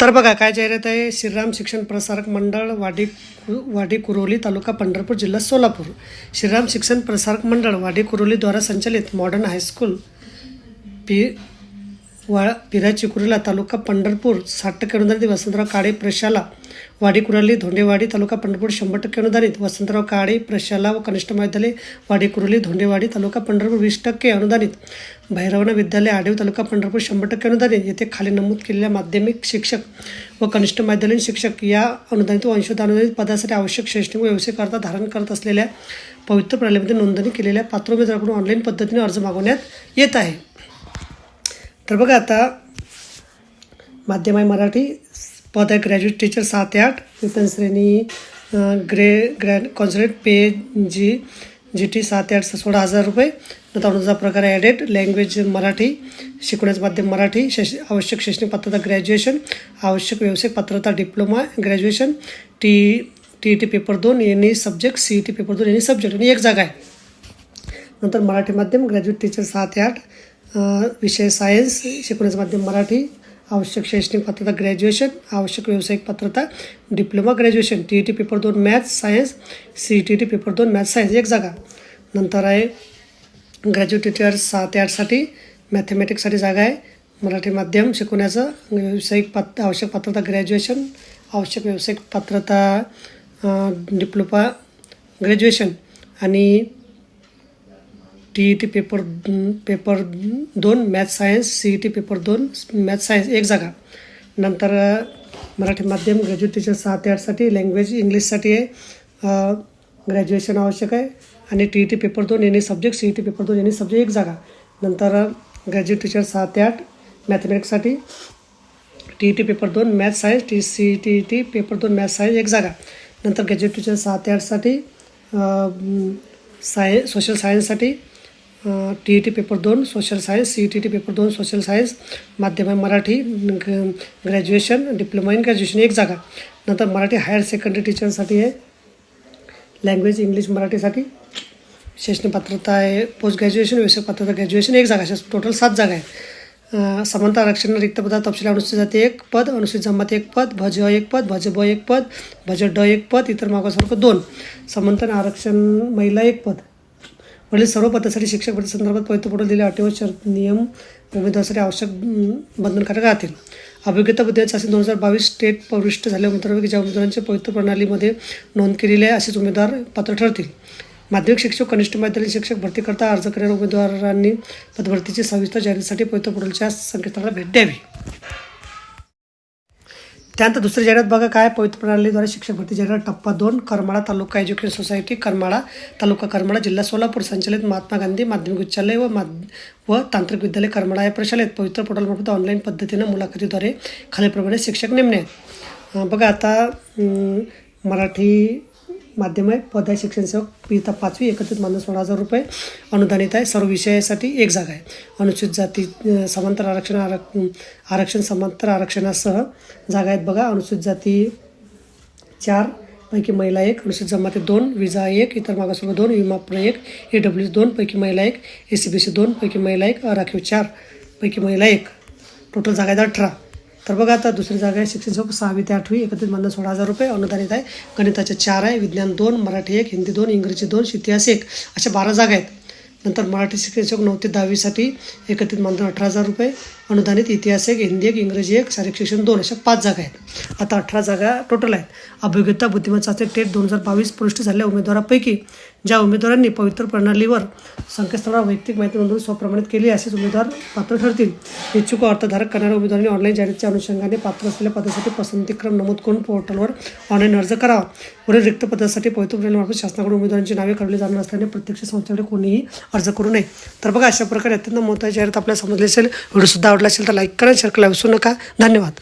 तर बघा काय जाहिरात आहे? श्रीराम शिक्षण प्रसारक मंडळ वाडी वाडी कुरोली तालुका पंढरपूर जिल्हा सोलापूर. श्रीराम शिक्षण प्रसारक मंडळ वाडी कुरोलीद्वारा संचालित मॉडर्न हायस्कूल पी वाळ पिरा चिकुरीला तालुका पंढरपूर साठ टक्के अनुदानित वसंतराव काळे प्रशाला वाडी कुराली धोंडेवाडी तालुका पंढरपूर शंभर टक्के अनुदानित वसंतराव काळे प्रशाला व कनिष्ठ महाविद्यालय वाडी कुरोली धोंडेवाडी तालुका पंढरपूर वीस टक्के अनुदानित. भैरवना विद्यालय आडेव तालुका पंढरपूर शंभर टक्के अनुदानित. येथे खाली नमूद केलेल्या माध्यमिक शिक्षक व कनिष्ठ महाविद्यालयीन शिक्षक या अनुदानित व अंशतः अनुदानित पदासाठी आवश्यक शैक्षणिक व व्यवसायकर्ता धारण करत असलेल्या पवित्र प्रणालीमध्ये नोंदणी केलेल्या पात्र उमेदवाराकडून ऑनलाईन पद्धतीने अर्ज मागवण्यात येत आहे. तर बघा आता माध्यम आहे मराठी पद आहे ग्रॅज्युएट टीचर सात ते आठ वेतन श्रेणी ग्रे ग्रॅ कॉन्सलेट पे जी जी टी सात ते आठ सोळा हजार रुपये. नंतर प्रकार आहे ॲडेड लँग्वेज मराठी शिकवण्याचं माध्यम मराठी शैक्ष आवश्यक शैक्षणिक पात्रता ग्रॅज्युएशन आवश्यक व्यावसायिक पात्रता diploma graduation T T E T paper दोन any subject C E T paper दोन एनी सब्जेक्ट आणि एक जागा आहे. नंतर मराठी माध्यम ग्रॅज्युएट टीचर सहा ते आठ विषय सायन्स शिकवण्याचं माध्यम मराठी आवश्यक शैक्षणिक पात्रता ग्रॅज्युएशन आवश्यक व्यावसायिक पात्रता diploma graduation T E T paper दोन maths science C E T T paper दोन मॅथ्स सायन्स एक जागा. नंतर आहे ग्रॅज्युएट टीचर सहा ते आठसाठी मॅथमॅटिक्ससाठी जागा आहे. मराठी माध्यम शिकवण्याचं व्यावसायिक पात्र आवश्यक पात्रता ग्रॅज्युएशन आवश्यक व्यावसायिक पात्रता डिप्लोमा ग्रॅज्युएशन आणि T E T paper paper दोन math science C E T paper दोन मॅथ सायन्स एक जागा. नंतर मराठी माध्यम ग्रॅज्युएट टीचर सहा ते आठसाठी लँग्वेज इंग्लिशसाठी आहे. ग्रॅज्युएशन आवश्यक आहे. आणि टी ई टी पेपर दोन any subject C E T paper दोन एनी सब्जेक्ट एक जागा. नंतर ग्रॅज्युएट टीचर सहा ते आठ मॅथमॅटिक्ससाठी टी ई टी पेपर दोन math science T C T E T paper दोन मॅथ सायन्स एक जागा. नंतर ग्रॅज्युएट टीचर सहा ते आठसाठी साय सोशल सायन्ससाठी टी ई टी पेपर दोन social science C E T T paper दोन सोशल सायन्स माध्यम आहे मराठी ग- ग्रॅज्युएशन डिप्लोमा इन ग्रॅज्युएशन एक जागा. नंतर मराठी हायर सेकंडरी टीचरसाठी आहे. लँग्वेज इंग्लिश मराठीसाठी. शैक्षणिक पात्रता आहे पोस्ट ग्रॅज्युएशन व्यवसाय पात्रता ग्रॅज्युएशन एक जागा. अशा टोटल सात जागा आहे. समानता आरक्षण रिक्त पदात तपशील अनुसूचित जाती एक पद अनुसूचित जमाती एक पद भज अ एक पद भज ब एक पद भज ड एक पद इतर मागासवर्ग दोन. समानता आरक्षण महिला एक पद. वरील सर्व पदासाठी शिक्षक भरती संदर्भात पवित्र पुढे दिलेले अटी व शर्त नियम उमेदवारासाठी आवश्यक बंधनकारक राहतील. अभिज्ञता बुद्धी असे दोन हजार बावीस स्टेट प्रविष्ट झाल्या उमेदवारापैकी ज्या उमेदवारांच्या पवित्र प्रणालीमध्ये नोंद केलेली आहे असेच उमेदवार पात्र ठरतील. माध्यमिक शिक्षक कनिष्ठ माध्यमिक शिक्षक भरती करता अर्ज करणाऱ्या उमेदवारांनी पदभरतीची सविस्तर जाहिरातीसाठी पवित्र पोर्टलच्या संकेतस्थळाला भेट द्यावी. त्यानंतर दुसरी जाहिरात बघा काय पवित्र प्रणालीद्वारे शिक्षक भरती जाहिरात टप्पा दोन करमाळा तालुका एज्युकेशन सोसायटी करमाळा तालुका करमाळा जिल्हा सोलापूर संचालित महात्मा गांधी माध्यमिक उच्चालय व माध व तांत्रिक विद्यालय करमाळा या प्रशालेत पवित्र पोर्टलमार्फत ऑनलाईन पद्धतीनं मुलाखतीद्वारे खालीलप्रमाणे शिक्षक नेमणे बघा आता मराठी माध्यम आहे पद आहे शिक्षण सेवक पिता पाचवी एकत्रित मानधन सोळा हजार रुपये. अनुदानित आहे. सर्व विषयासाठी एक जागा आहे. अनुसूचित जाती समांतर आरक्षण आरक आरक्षण समांतर आरक्षणासह जागा आहेत बघा. अनुसूचित जाती चार पैकी महिला एक अनुसूचित जमाती दोन विजा एक इतर मागासवर्ग दोन विमाप्र एक ए डब्ल्यू दोन पैकी महिला एक ए सी बी सी दोन पैकी महिला एक राखीव चार पैकी महिला एक. टोटल जागा आहेत अठरा. तर बघा आता दुसरी जागा आहे शिक्षण सेवक सहावी ते आठवी एकत्रित मानधन सोळा हजार रुपये अनुदानित आहे. गणिताचे चार आहे विज्ञान दोन मराठी एक हिंदी दोन इंग्रजी दोन इतिहास एक. अशा बारा जागा आहेत. नंतर मराठी शिक्षक नऊ ते दहावीसाठी एकत्रित मानधन अठरा हजार रुपये अनुदानित इतिहास एक हिंदी एक इंग्रजी एक शारीरिक शिक्षण दोन अशा पाच जागा आहेत. आता अठरा जागा टोटल आहेत. अभियोग्यता बुद्धिमत्ता चाचणी टेट दोन हजार बावीस पुष्टी झालेल्या उमेदवारापैकी ज्या उमेदवारांनी पवित्र प्रणालीवर संकेतस्थळावर वैयक्तिक माहिती नोंदवून स्वप्रमाणित केली असेच उमेदवार पात्र ठरतील. इच्छुक अर्थधारक करणाऱ्या उमेदवारांनी ऑनलाईन जाहिरातीच्या अनुषंगाने पात्र असलेल्या पदासाठी पसंतीक्रम नमूद करून पोर्टलवर ऑनलाईन अर्ज करावा. वरील रिक्त पदासाठी पवित्र प्रणालीमार्फत शासनाकडून उमेदवारांची नावे कळवली जाणार असल्याने प्रत्यक्ष संस्थेकडे कोणीही अर्ज करू नये. तर बघा अशा प्रकारे अत्यंत महत्त्वाची जाहिरात आपल्याला समजली असेल. व्हिडिओसुद्धा आवडला असेल तर लाईक करा शेअर करायला विसरू नका. धन्यवाद.